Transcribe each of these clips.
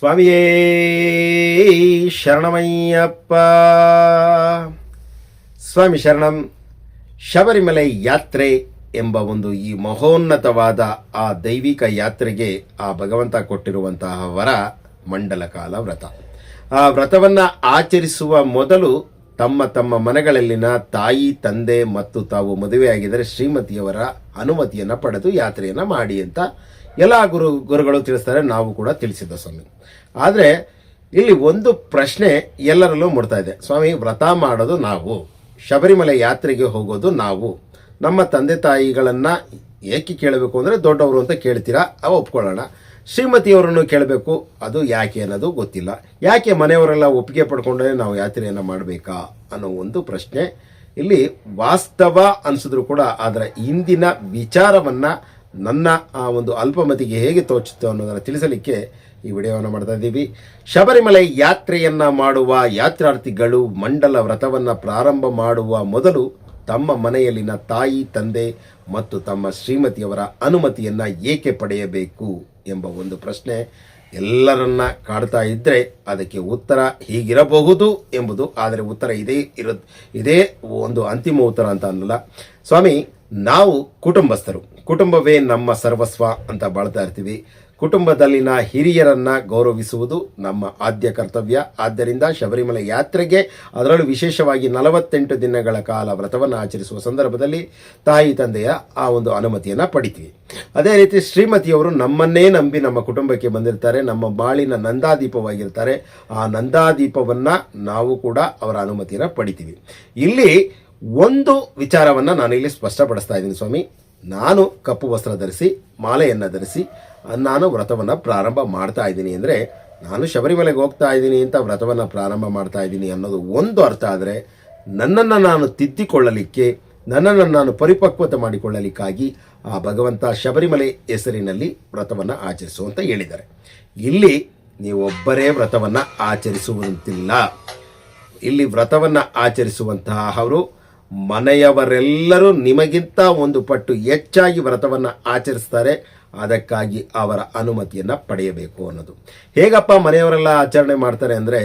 ಸ್ವಾಮಿಯೇ, ಶರಣಮಯ್ಯಪ್ಪ. ಸ್ವಾಮಿ ಶರಣಂ, ಶಬರಿಮಲೆ ಯಾತ್ರೆ ಎಂಬ ಒಂದು ಈ ಮಹೋನ್ನತವಾದ ಆ ದೈವಿಕ ಯಾತ್ರೆಗೆ ಆ ಭಗವಂತ ಕೊಟ್ಟಿರುವಂತಹ ವರ ಮಂಡಲ ಕಾಲ ವ್ರತ. ಆ ವ್ರತವನ್ನು ಆಚರಿಸುವ ಮೊದಲು ತಮ್ಮ ತಮ್ಮ ಮನೆಗಳಲ್ಲಿನ ತಾಯಿ, ತಂದೆ ಮತ್ತು ತಾವು ಮದುವೆಯಾಗಿದ್ದರೆ ಶ್ರೀಮತಿಯವರ ಅನುಮತಿಯನ್ನು ಪಡೆದು ಯಾತ್ರೆಯನ್ನು ಮಾಡಿ ಅಂತ ಎಲ್ಲ ಗುರು, ಗುರುಗಳು ತಿಳಿಸ್ತಾರೆ, ನಾವು ಕೂಡ ತಿಳಿಸಿದ್ದ ಸ್ವಾಮಿ. ಆದರೆ, ಇಲ್ಲಿ ಒಂದು ಪ್ರಶ್ನೆ ಎಲ್ಲರಲ್ಲೂ ಮೂಡ್ತಾ ಇದೆ. ಸ್ವಾಮಿ, ವ್ರತ ಮಾಡೋದು ನಾವು. ಶಬರಿಮಲೆ ಯಾತ್ರೆಗೆ ಹೋಗೋದು ನಾವು. ನಮ್ಮ ತಂದೆ ತಾಯಿಗಳನ್ನು ಏಕೆ ಕೇಳಬೇಕು ಅಂದರೆ ದೊಡ್ಡವರು ಅಂತ ಕೇಳ್ತೀರಾ? ಅವ ಒಪ್ಕೊಳ್ಳೋಣ. ಶ್ರೀಮತಿಯವರನ್ನು ಕೇಳಬೇಕು. ಅದು ಯಾಕೆ ಅನ್ನೋದು ಗೊತ್ತಿಲ್ಲ. ಯಾಕೆ ಮನೆಯವರೆಲ್ಲ ಒಪ್ಪಿಗೆ ಪಡ್ಕೊಂಡ್ರೆ ನಾವು ಯಾತ್ರೆಯನ್ನು ಮಾಡಬೇಕಾ ಅನ್ನೋ ಒಂದು ಪ್ರಶ್ನೆ. ಇಲ್ಲಿ ವಾಸ್ತವ ಅನಿಸಿದ್ರು ಕೂಡ ಅದರ ಇಂದಿನ ವಿಚಾರವನ್ನ ನನ್ನ ಆ ಒಂದು ಅಲ್ಪಮತಿಗೆ ಹೇಗೆ ತೋಚುತ್ತೆ ಅನ್ನೋದನ್ನು ತಿಳಿಸಲಿಕ್ಕೆ ಈ ವಿಡಿಯೋವನ್ನು ಮಾಡ್ತಾ ಇದ್ದೀವಿ. ಶಬರಿಮಲೆ ಯಾತ್ರೆಯನ್ನ ಮಾಡುವ ಯಾತ್ರಾರ್ಥಿಗಳು ಮಂಡಲ ವ್ರತವನ್ನು ಪ್ರಾರಂಭ ಮಾಡುವ ಮೊದಲು ತಮ್ಮ ಮನೆಯಲ್ಲಿನ ತಾಯಿ, ತಂದೆ ಮತ್ತು ತಮ್ಮ ಶ್ರೀಮತಿಯವರ ಅನುಮತಿಯನ್ನು ಏಕೆ ಪಡೆಯಬೇಕು ಎಂಬ ಒಂದು ಪ್ರಶ್ನೆ ಎಲ್ಲರನ್ನ ಕಾಡ್ತಾ ಇದ್ದರೆ ಅದಕ್ಕೆ ಉತ್ತರ ಹೀಗಿರಬಹುದು ಎಂಬುದು, ಆದರೆ ಉತ್ತರ ಇದೇ ಇರ ಇದೇ ಒಂದು ಅಂತಿಮ ಉತ್ತರ ಅಂತ ಅನ್ನಲ್ಲ. ಸ್ವಾಮಿ ನಾವು ಕುಟುಂಬಸ್ಥರು. ಕುಟುಂಬವೇ ನಮ್ಮ ಸರ್ವಸ್ವ ಅಂತ ಬಾಳ್ತಾ ಇರ್ತೀವಿ. ಕುಟುಂಬದಲ್ಲಿನ ಹಿರಿಯರನ್ನ ಗೌರವಿಸುವುದು ನಮ್ಮ ಆದ್ಯ ಕರ್ತವ್ಯ. ಆದ್ದರಿಂದ ಶಬರಿಮಲೆ ಯಾತ್ರೆಗೆ ಅದರಲ್ಲೂ ವಿಶೇಷವಾಗಿ ನಲವತ್ತೆಂಟು ದಿನಗಳ ಕಾಲ ವ್ರತವನ್ನು ಆಚರಿಸುವ ಸಂದರ್ಭದಲ್ಲಿ ತಾಯಿ ತಂದೆಯ ಆ ಒಂದು ಅನುಮತಿಯನ್ನು ಪಡಿತೀವಿ. ಅದೇ ರೀತಿ ಶ್ರೀಮತಿಯವರು ನಮ್ಮನ್ನೇ ನಂಬಿ ನಮ್ಮ ಕುಟುಂಬಕ್ಕೆ ಬಂದಿರ್ತಾರೆ. ನಮ್ಮ ಬಾಳಿನ ನಂದಾದೀಪವಾಗಿರ್ತಾರೆ. ಆ ನಂದಾದೀಪವನ್ನು ನಾವು ಕೂಡ ಅವರ ಅನುಮತಿಯನ್ನು ಪಡಿತೀವಿ. ಇಲ್ಲಿ ಒಂದು ವಿಚಾರವನ್ನು ನಾನು ಇಲ್ಲಿ ಸ್ಪಷ್ಟಪಡಿಸ್ತಾ ಇದ್ದೀನಿ ಸ್ವಾಮಿ. ನಾನು ಕಪ್ಪು ವಸ್ತ್ರ ಧರಿಸಿ, ಮಾಲೆಯನ್ನು ಧರಿಸಿ, ನಾನು ವ್ರತವನ್ನು ಪ್ರಾರಂಭ ಮಾಡ್ತಾ ಇದ್ದೀನಿ ಅಂದರೆ, ನಾನು ಶಬರಿಮಲೆಗೆ ಹೋಗ್ತಾ ಇದ್ದೀನಿ ಅಂತ ವ್ರತವನ್ನು ಪ್ರಾರಂಭ ಮಾಡ್ತಾ ಇದ್ದೀನಿ ಅನ್ನೋದು ಒಂದು ಅರ್ಥ ಆದರೆ, ನನ್ನನ್ನು ನಾನು ತಿದ್ದಿಕೊಳ್ಳಲಿಕ್ಕೆ, ನನ್ನನ್ನು ನಾನು ಪರಿಪಕ್ವತೆ ಮಾಡಿಕೊಳ್ಳಲಿಕ್ಕಾಗಿ ಆ ಭಗವಂತ ಶಬರಿಮಲೆ ಹೆಸರಿನಲ್ಲಿ ವ್ರತವನ್ನು ಆಚರಿಸು ಅಂತ ಹೇಳಿದ್ದಾರೆ. ಇಲ್ಲಿ ನೀವೊಬ್ಬರೇ ವ್ರತವನ್ನು ಆಚರಿಸುವಂತಿಲ್ಲ. ಇಲ್ಲಿ ವ್ರತವನ್ನು ಆಚರಿಸುವಂತಹ ಅವರು ಮನೆಯವರೆಲ್ಲರೂ ನಿಮಗಿಂತ ಒಂದು ಪಟ್ಟು ಹೆಚ್ಚಾಗಿ ವ್ರತವನ್ನು ಆಚರಿಸ್ತಾರೆ. ಅದಕ್ಕಾಗಿ ಅವರ ಅನುಮತಿಯನ್ನು ಪಡೆಯಬೇಕು ಅನ್ನೋದು. ಹೇಗಪ್ಪ ಮನೆಯವರೆಲ್ಲ ಆಚರಣೆ ಮಾಡ್ತಾರೆ ಅಂದರೆ,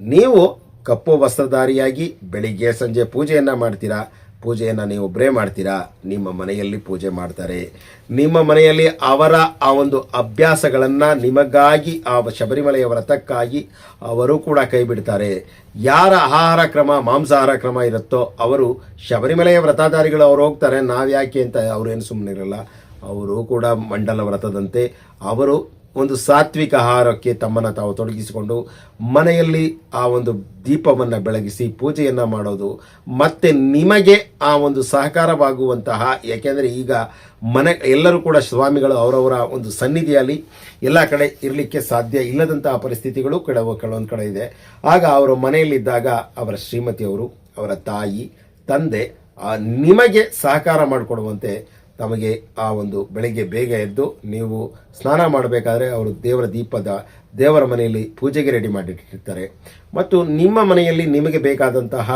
ನೀವು ಕಪ್ಪು ವಸ್ತ್ರಧಾರಿಯಾಗಿ ಬೆಳಿಗ್ಗೆ ಸಂಜೆ ಪೂಜೆಯನ್ನು ಮಾಡ್ತೀರಾ? ಪೂಜೆಯನ್ನು ನೀವು ಒಬ್ಬರೇ ಮಾಡ್ತೀರಾ? ನಿಮ್ಮ ಮನೆಯಲ್ಲಿ ಪೂಜೆ ಮಾಡ್ತಾರೆ. ನಿಮ್ಮ ಮನೆಯಲ್ಲಿ ಅವರ ಆ ಒಂದು ಅಭ್ಯಾಸಗಳನ್ನು ನಿಮಗಾಗಿ ಆ ಶಬರಿಮಲೆಯ ವ್ರತಕ್ಕಾಗಿ ಅವರು ಕೂಡ ಕೈ ಬಿಡ್ತಾರೆ. ಯಾರ ಆಹಾರ ಕ್ರಮ, ಮಾಂಸಾಹಾರ ಕ್ರಮ ಇರುತ್ತೋ ಅವರು ಶಬರಿಮಲೆಯ ವ್ರತಾಧಾರಿಗಳು ಅವ್ರು ಹೋಗ್ತಾರೆ. ನಾವ್ಯಾಕೆ ಅಂತ ಅವ್ರೇನು ಸುಮ್ಮನೆ ಇರಲ್ಲ ಅವರು ಕೂಡ ಮಂಡಲ ವ್ರತದಂತೆ ಅವರು ಒಂದು ಸಾತ್ವಿಕ ಆಹಾರಕ್ಕೆ ತಮ್ಮನ್ನು ತಾವು ತೊಡಗಿಸಿಕೊಂಡು ಮನೆಯಲ್ಲಿ ಆ ಒಂದು ದೀಪವನ್ನು ಬೆಳಗಿಸಿ ಪೂಜೆಯನ್ನು ಮಾಡೋದು ಮತ್ತೆ ನಿಮಗೆ ಆ ಒಂದು ಸಹಕಾರವಾಗುವಂತಹ, ಯಾಕೆಂದರೆ ಈಗ ಮನೆ ಎಲ್ಲರೂ ಕೂಡ ಸ್ವಾಮಿಗಳು ಅವರವರ ಒಂದು ಸನ್ನಿಧಿಯಲ್ಲಿ ಎಲ್ಲ ಕಡೆ ಇರಲಿಕ್ಕೆ ಸಾಧ್ಯ ಇಲ್ಲದಂತಹ ಪರಿಸ್ಥಿತಿಗಳು ಕೆಲವು ಕೆಲವೊಂದು ಕಡೆ ಇದೆ. ಆಗ ಅವರು ಮನೆಯಲ್ಲಿದ್ದಾಗ ಅವರ ಶ್ರೀಮತಿಯವರು, ಅವರ ತಾಯಿ, ತಂದೆ ನಿಮಗೆ ಸಹಕಾರ ಮಾಡಿಕೊಡುವಂತೆ ತಮಗೆ ಆ ಒಂದು ಬೆಳಿಗ್ಗೆ ಬೇಗ ಎದ್ದು ನೀವು ಸ್ನಾನ ಮಾಡಬೇಕಾದ್ರೆ ಅವರು ದೇವರ ದೀಪದ ದೇವರ ಮನೆಯಲ್ಲಿ ಪೂಜೆಗೆ ರೆಡಿ ಮಾಡಿಟ್ಟಿರ್ತಾರೆ. ಮತ್ತು ನಿಮ್ಮ ಮನೆಯಲ್ಲಿ ನಿಮಗೆ ಬೇಕಾದಂತಹ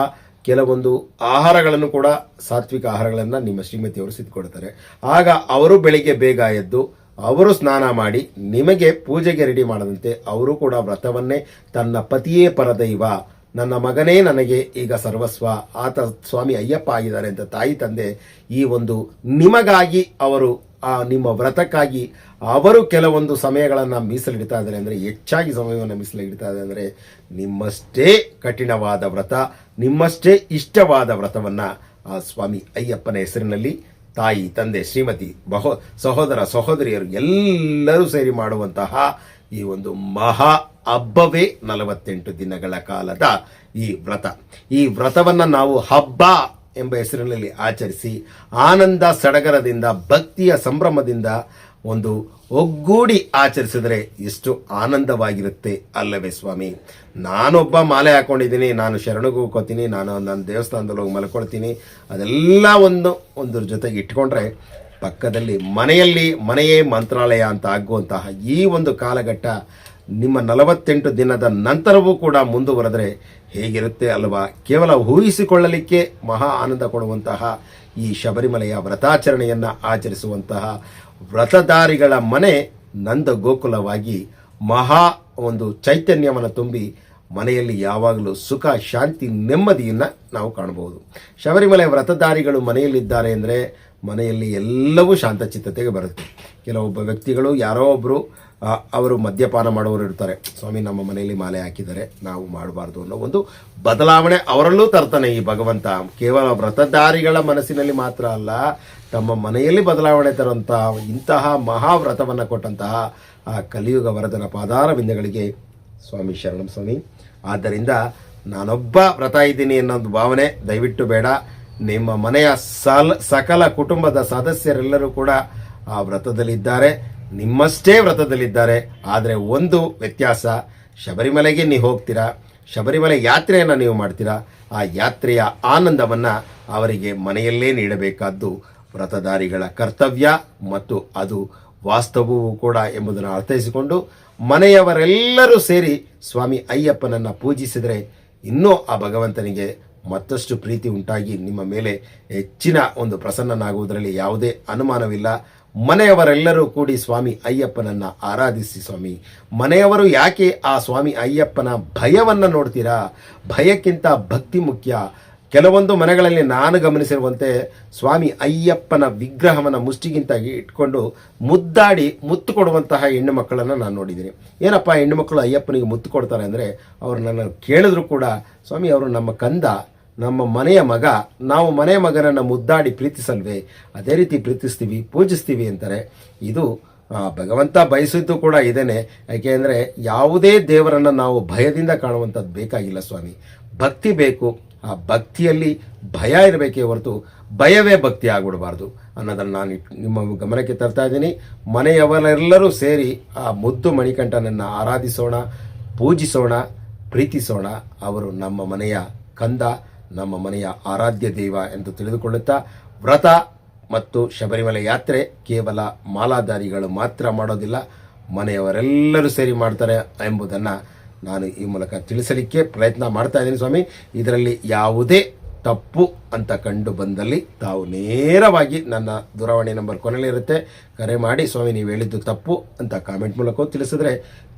ಕೆಲವೊಂದು ಆಹಾರಗಳನ್ನು ಕೂಡ, ಸಾತ್ವಿಕ ಆಹಾರಗಳನ್ನು ನಿಮ್ಮ ಶ್ರೀಮತಿಯವರು ಸಿದ್ಧಕೊಡ್ತಾರೆ. ಆಗ ಅವರು ಬೆಳಿಗ್ಗೆ ಬೇಗ ಎದ್ದು ಅವರು ಸ್ನಾನ ಮಾಡಿ ನಿಮಗೆ ಪೂಜೆಗೆ ರೆಡಿ ಮಾಡದಂತೆ ಅವರು ಕೂಡ ವ್ರತವನ್ನೇ ತನ್ನ ಪತಿಯೇ ಪರದೈವ ನನ್ನ ಮಗನೇ ನನಗೆ ಈಗ ಸರ್ವಸ್ವ. ಆತ ಸ್ವಾಮಿ ಅಯ್ಯಪ್ಪ ಆಗಿದ್ದಾರೆ ಅಂತ ತಾಯಿ ತಂದೆ, ಈ ಒಂದು ನಿಮಗಾಗಿ ಅವರು, ಆ ನಿಮ್ಮ ವ್ರತಕ್ಕಾಗಿ ಅವರು ಕೆಲವೊಂದು ಸಮಯಗಳನ್ನು ಮೀಸಲಿಡ್ತಾ ಇದ್ದಾರೆ ಅಂದರೆ, ಹೆಚ್ಚಾಗಿ ಸಮಯವನ್ನು ಮೀಸಲಿಡ್ತಾ ಇದ್ದಾರೆ ಅಂದರೆ, ನಿಮ್ಮಷ್ಟೇ ಕಠಿಣವಾದ ವ್ರತ, ನಿಮ್ಮಷ್ಟೇ ಇಷ್ಟವಾದ ವ್ರತವನ್ನು ಆ ಸ್ವಾಮಿ ಅಯ್ಯಪ್ಪನ ಹೆಸರಿನಲ್ಲಿ ತಾಯಿ, ತಂದೆ, ಶ್ರೀಮತಿ, ಬಹೋ, ಸಹೋದರ, ಸಹೋದರಿಯರು ಎಲ್ಲರೂ ಸೇರಿ ಮಾಡುವಂತಹ ಈ ಒಂದು ಮಹಾ ಹಬ್ಬವೇ ನಲವತ್ತೆಂಟು ದಿನಗಳ ಕಾಲದ ಈ ವ್ರತ. ಈ ವ್ರತವನ್ನ ನಾವು ಹಬ್ಬ ಎಂಬ ಹೆಸರಿನಲ್ಲಿ ಆಚರಿಸಿ ಆನಂದ ಸಡಗರದಿಂದ, ಭಕ್ತಿಯ ಸಂಭ್ರಮದಿಂದ ಒಂದು ಒಗ್ಗೂಡಿ ಆಚರಿಸಿದರೆ ಎಷ್ಟು ಆನಂದವಾಗಿರುತ್ತೆ ಅಲ್ಲವೇ ಸ್ವಾಮಿ. ನಾನೊಬ್ಬ ಮಾಲೆ ಹಾಕೊಂಡಿದ್ದೀನಿ, ನಾನು ಶರಣಗೂ ಹೋಗ್ಕೋತೀನಿ, ನಾನು ನನ್ನ ದೇವಸ್ಥಾನದಲ್ಲಿ ಹೋಗಿ ಮಲ್ಕೊಳ್ತೀನಿ. ಅದೆಲ್ಲ ಒಂದು, ಒಂದ್ರ ಜೊತೆಗೆ ಇಟ್ಕೊಂಡ್ರೆ ಪಕ್ಕದಲ್ಲಿ ಮನೆಯಲ್ಲಿ ಮನೆಯೇ ಮಂತ್ರಾಲಯ ಅಂತ ಆಗುವಂತಹ ಈ ಒಂದು ಕಾಲಘಟ್ಟ ನಿಮ್ಮ ನಲವತ್ತೆಂಟು ದಿನದ ನಂತರವೂ ಕೂಡ ಮುಂದುವರೆದರೆ ಹೇಗಿರುತ್ತೆ ಅಲ್ವಾ? ಕೇವಲ ಊಹಿಸಿಕೊಳ್ಳಲಿಕ್ಕೆ ಮಹಾ ಆನಂದ ಕೊಡುವಂತಹ ಈ ಶಬರಿಮಲೆಯ ವ್ರತಾಚರಣೆಯನ್ನು ಆಚರಿಸುವಂತಹ ವ್ರತಧಾರಿಗಳ ಮನೆ ನಂದ ಗೋಕುಲವಾಗಿ ಮಹಾ ಒಂದು ಚೈತನ್ಯವನ್ನು ತುಂಬಿ ಮನೆಯಲ್ಲಿ ಯಾವಾಗಲೂ ಸುಖ, ಶಾಂತಿ, ನೆಮ್ಮದಿಯನ್ನು ನಾವು ಕಾಣಬಹುದು. ಶಬರಿಮಲೆ ವ್ರತಧಾರಿಗಳು ಮನೆಯಲ್ಲಿದ್ದಾರೆ ಅಂದರೆ ಮನೆಯಲ್ಲಿ ಎಲ್ಲವೂ ಶಾಂತಚಿತ್ತತೆಗೆ ಬರುತ್ತೆ. ಕೆಲವೊಬ್ಬ ವ್ಯಕ್ತಿಗಳು ಯಾರೋ ಒಬ್ಬರು ಅವರು ಮದ್ಯಪಾನ ಮಾಡೋರು ಇರ್ತಾರೆ. ಸ್ವಾಮಿ, ನಮ್ಮ ಮನೆಯಲ್ಲಿ ಮಾಲೆ ಹಾಕಿದ್ದಾರೆ ನಾವು ಮಾಡಬಾರ್ದು ಅನ್ನೋ ಒಂದು ಬದಲಾವಣೆ ಅವರಲ್ಲೂ ತರ್ತಾನೆ ಈ ಭಗವಂತ. ಕೇವಲ ವ್ರತಧಾರಿಗಳ ಮನಸ್ಸಿನಲ್ಲಿ ಮಾತ್ರ ಅಲ್ಲ, ತಮ್ಮ ಮನೆಯಲ್ಲಿ ಬದಲಾವಣೆ ತರುವಂತಹ ಇಂತಹ ಮಹಾವ್ರತವನ್ನು ಕೊಟ್ಟಂತಹ, ಆ, ಕಲಿಯುಗ ವರದನ ಪಾದಾರ ಬಿಂದಗಳಿಗೆ ಸ್ವಾಮಿ ಶರಣಂ ಸ್ವಾಮಿ. ಆದ್ದರಿಂದ ನಾನೊಬ್ಬ ವ್ರತ ಇದ್ದೀನಿ ಅನ್ನೋದು ಭಾವನೆ ದಯವಿಟ್ಟು ಬೇಡ. ನಿಮ್ಮ ಮನೆಯ ಸಲ್, ಸಕಲ ಕುಟುಂಬದ ಸದಸ್ಯರೆಲ್ಲರೂ ಕೂಡ ಆ ವ್ರತದಲ್ಲಿದ್ದಾರೆ. ನಿಮ್ಮಷ್ಟೇ ವ್ರತದಲ್ಲಿದ್ದಾರೆ. ಆದರೆ ಒಂದು ವ್ಯತ್ಯಾಸ, ಶಬರಿಮಲೆಗೆ ನೀವು ಹೋಗ್ತೀರಾ? ಶಬರಿಮಲೆ ಯಾತ್ರೆಯನ್ನು ನೀವು ಮಾಡ್ತೀರಾ? ಆ ಯಾತ್ರೆಯ ಆನಂದವನ್ನು ಅವರಿಗೆ ಮನೆಯಲ್ಲೇ ನೀಡಬೇಕಾದ್ದು ವ್ರತಧಾರಿಗಳ ಕರ್ತವ್ಯ ಮತ್ತು ಅದು ವಾಸ್ತವವೂ ಕೂಡ ಎಂಬುದನ್ನು ಅರ್ಥೈಸಿಕೊಂಡು ಮನೆಯವರೆಲ್ಲರೂ ಸೇರಿ ಸ್ವಾಮಿ ಅಯ್ಯಪ್ಪನನ್ನು ಪೂಜಿಸಿದರೆ ಇನ್ನೂ ಆ ಭಗವಂತನಿಗೆ ಮತ್ತಷ್ಟು ಪ್ರೀತಿ ಉಂಟಾಗಿ ನಿಮ್ಮ ಮೇಲೆ ಹೆಚ್ಚಿನ ಒಂದು ಪ್ರಸನ್ನನಾಗುವುದರಲ್ಲಿ ಯಾವುದೇ ಅನುಮಾನವಿಲ್ಲ. ಮನೆಯವರೆಲ್ಲರೂ ಕೂಡಿ ಸ್ವಾಮಿ ಅಯ್ಯಪ್ಪನನ್ನು ಆರಾಧಿಸಿ ಸ್ವಾಮಿ. ಮನೆಯವರು ಯಾಕೆ ಆ ಸ್ವಾಮಿ ಅಯ್ಯಪ್ಪನ ಭಯವನ್ನು ನೋಡ್ತೀರಾ? ಭಯಕ್ಕಿಂತ ಭಕ್ತಿ ಮುಖ್ಯ. ಕೆಲವೊಂದು ಮನೆಗಳಲ್ಲಿ ನಾನು ಗಮನಿಸಿರುವಂತೆ ಸ್ವಾಮಿ ಅಯ್ಯಪ್ಪನ ವಿಗ್ರಹವನ್ನು ಮುಷ್ಟಿಗಿಂತ ಇಟ್ಕೊಂಡು ಮುದ್ದಾಡಿ ಮುತ್ತು ಕೊಡುವಂತಹ ಹೆಣ್ಣು ಮಕ್ಕಳನ್ನು ನಾನು ನೋಡಿದ್ದೀನಿ. ಏನಪ್ಪ ಹೆಣ್ಣು ಮಕ್ಕಳು ಅಯ್ಯಪ್ಪನಿಗೆ ಮುತ್ತು ಕೊಡ್ತಾರೆ ಅಂದರೆ ಅವರು ನನ್ನ ಕೇಳಿದ್ರು ಕೂಡ ಸ್ವಾಮಿ, ಅವರು ನಮ್ಮ ಕಂದ. ನಮ್ಮ ಮನೆಯ ಮಗ, ನಾವು ಮನೆಯ ಮಗನನ್ನು ಮುದ್ದಾಡಿ ಪ್ರೀತಿಸಲ್ವೇ? ಅದೇ ರೀತಿ ಪ್ರೀತಿಸ್ತೀವಿ, ಪೂಜಿಸ್ತೀವಿ ಅಂತಾರೆ ಇದು ಭಗವಂತ ಬಯಸಿದ್ದು ಕೂಡ ಇದೇನೆ. ಯಾಕೆಂದರೆ ಯಾವುದೇ ದೇವರನ್ನು ನಾವು ಭಯದಿಂದ ಕಾಣುವಂಥದ್ದು ಬೇಕಾಗಿಲ್ಲ ಸ್ವಾಮಿ. ಭಕ್ತಿ ಬೇಕು. ಆ ಭಕ್ತಿಯಲ್ಲಿ ಭಯ ಇರಬೇಕೇ ಹೊರತು ಭಯವೇ ಭಕ್ತಿ ಆಗಿಬಿಡಬಾರ್ದು ಅನ್ನೋದನ್ನು ನಾನು ನಿಮ್ಮ ಗಮನಕ್ಕೆ ತರ್ತಾ ಇದ್ದೀನಿ. ಮನೆಯವರೆಲ್ಲರೂ ಸೇರಿ ಆ ಮುದ್ದು ಮಣಿಕಂಠನನ್ನು ಆರಾಧಿಸೋಣ, ಪೂಜಿಸೋಣ, ಪ್ರೀತಿಸೋಣ. ಅವರು ನಮ್ಮ ಮನೆಯ ಕಂದ. ನಮ್ಮ ಮನೆಯ ಆರಾಧ್ಯ ದೈವ ಎಂದು ತಿಳಿದುಕೊಳ್ಳುತ್ತಾ ವ್ರತ ಮತ್ತು ಶಬರಿಮಲೆ ಯಾತ್ರೆ ಕೇವಲ ಮಾಲಾಧಾರಿಗಳು ಮಾತ್ರ ಮಾಡೋದಿಲ್ಲ, ಮನೆಯವರೆಲ್ಲರೂ ಸೇರಿ ಮಾಡ್ತಾರೆ ಎಂಬುದನ್ನು ನಾನು ಈ ಮೂಲಕ ತಿಳಿಸಲಿಕ್ಕೆ ಪ್ರಯತ್ನ ಮಾಡ್ತಾ ಇದ್ದೀನಿ ಸ್ವಾಮಿ. ಇದರಲ್ಲಿ ಯಾವುದೇ ತಪ್ಪು ಅಂತ ಕಂಡು ಬಂದಲ್ಲಿ ತಾವು ನೇರವಾಗಿ ನನ್ನ ದೂರವಾಣಿ ನಂಬರ್ ಕೊನೆಯಲ್ಲಿರುತ್ತೆ ಕರೆ ಮಾಡಿ ಸ್ವಾಮಿ, ನೀವು ಹೇಳಿದ್ದು ತಪ್ಪು ಅಂತ ಕಾಮೆಂಟ್ ಮೂಲಕ ತಿಳಿಸಿದ್ರೆ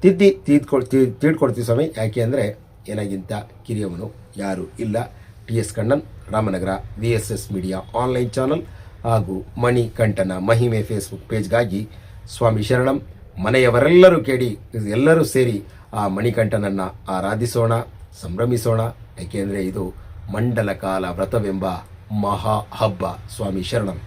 ತಿದ್ದಿ ತೀದ್ಕೊಳ್ ತೀ ತೀಡ್ಕೊಡ್ತೀವಿ ಸ್ವಾಮಿ. ಯಾಕೆ ಅಂದರೆ, ಏನಾಗಿಂತ ಕಿರಿಯವನು ಯಾರೂ ಇಲ್ಲ. T S Kannan, Ramanagara V S S media online channel ಹಾಗೂ ಮಣಿಕಂಠನ ಮಹಿಮೆ ಫೇಸ್ಬುಕ್ ಪೇಜ್ಗಾಗಿ ಸ್ವಾಮಿ ಶರಣಂ, ಮನೆಯವರೆಲ್ಲರೂ ಕೇಳಿ, ಎಲ್ಲರೂ ಸೇರಿ ಆ ಮಣಿಕಂಠನನ್ನು ಆರಾಧಿಸೋಣ, ಸಂಭ್ರಮಿಸೋಣ. ಏಕೆಂದರೆ ಇದು ಮಂಡಲ ಕಾಲ ವ್ರತವೆಂಬ ಮಹಾ ಹಬ್ಬ. ಸ್ವಾಮಿ ಶರಣಂ.